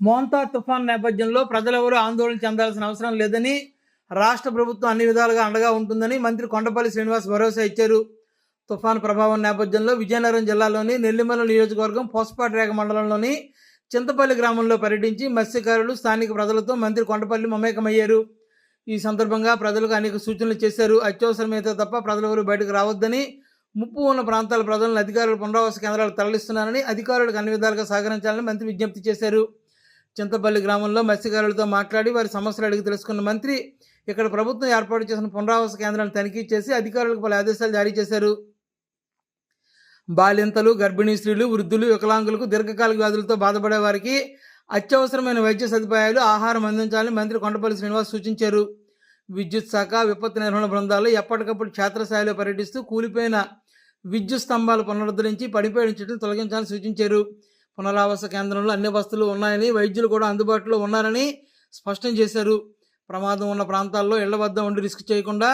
మోంతా తుఫాన్ నేపథ్యంలో ప్రజలెవరూ ఆందోళన చెందాల్సిన అవసరం లేదని రాష్ట్ర ప్రభుత్వం అన్ని విధాలుగా అండగా ఉంటుందని మంత్రి కొండపల్లి శ్రీనివాస్ భరోసా ఇచ్చారు. తుఫాన్ ప్రభావం నేపథ్యంలో విజయనగరం జిల్లాలోని నెల్లిమల నియోజకవర్గం పోస్పాటిరేగ మండలంలోని చింతపల్లి గ్రామంలో పర్యటించి మత్స్యకారులు స్థానిక ప్రజలతో మంత్రి కొండపల్లి మమేకమయ్యారు. ఈ సందర్భంగా ప్రజలకు అనేక సూచనలు చేశారు. అత్యవసరమైతే తప్ప ప్రజలెవరూ బయటకు రావద్దని ముప్పు ఉన్న ప్రాంతాల ప్రజలను అధికారులు పునరావాస కేంద్రాలు తరలిస్తున్నారని అధికారులకు అన్ని విధాలుగా సహకరించాలని మంత్రి విజ్ఞప్తి చేశారు. చింతపల్లి గ్రామంలో మత్స్యకారులతో మాట్లాడి వారి సమస్యలు అడిగి తెలుసుకున్న మంత్రి ఇక్కడ ప్రభుత్వం ఏర్పాటు చేసిన పునరావాస కేంద్రాలను తనిఖీ చేసి అధికారులకు పలు ఆదేశాలు జారీ చేశారు. బాలింతలు గర్భిణీ స్త్రీలు వృద్ధులు వికలాంగులకు దీర్ఘకాలిక వ్యాధులతో బాధపడే వారికి అత్యవసరమైన వైద్య సదుపాయాలు ఆహారం అందించాలని మంత్రి కొండపల్లి శ్రీనివాస్ సూచించారు. విద్యుత్ శాఖ విపత్తు నిర్వహణ బృందాలు ఎప్పటికప్పుడు క్షేత్రస్థాయిలో పర్యటిస్తూ కూలిపోయిన విద్యుత్ స్తంభాలు పునరుద్ధరించి పడిపోయిన చెట్లు తొలగించాలని సూచించారు. పునరావాస కేంద్రంలో అన్ని వస్తువులు ఉన్నాయని వైద్యులు కూడా అందుబాటులో ఉన్నారని స్పష్టం చేశారు. ప్రమాదం ఉన్న ప్రాంతాల్లో ఇళ్ళ వద్ద ఉండి రిస్క్ చేయకుండా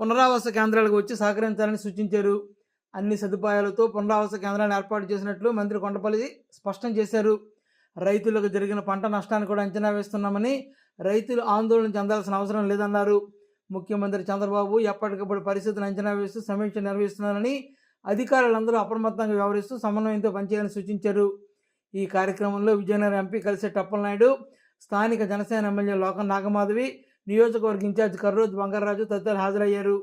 పునరావాస కేంద్రాలకు వచ్చి సహకరించాలని సూచించారు. అన్ని సదుపాయాలతో పునరావాస కేంద్రాన్ని ఏర్పాటు చేసినట్లు మంత్రి కొండపల్లి స్పష్టం చేశారు. రైతులకు జరిగిన పంట నష్టాన్ని కూడా అంచనా వేస్తున్నామని రైతులు ఆందోళన చెందాల్సిన అవసరం లేదన్నారు. ముఖ్యమంత్రి చంద్రబాబు ఎప్పటికప్పుడు పరిస్థితులను అంచనా వేస్తూ సమీక్ష నిర్వహిస్తున్నారని అధికారులందరూ అప్రమత్తంగా వ్యవహరిస్తూ సమన్వయంతో పనిచేయాలని సూచించారు. ఈ కార్యక్రమంలో విజయనగరం ఎంపీ కలిసే టప్పలనాయుడు స్థానిక జనసేన ఎమ్మెల్యే లోకం నాగమాధవి నియోజకవర్గ ఇన్ఛార్జ్ కర్రోజు బంగారాజు తదితరులు హాజరయ్యారు.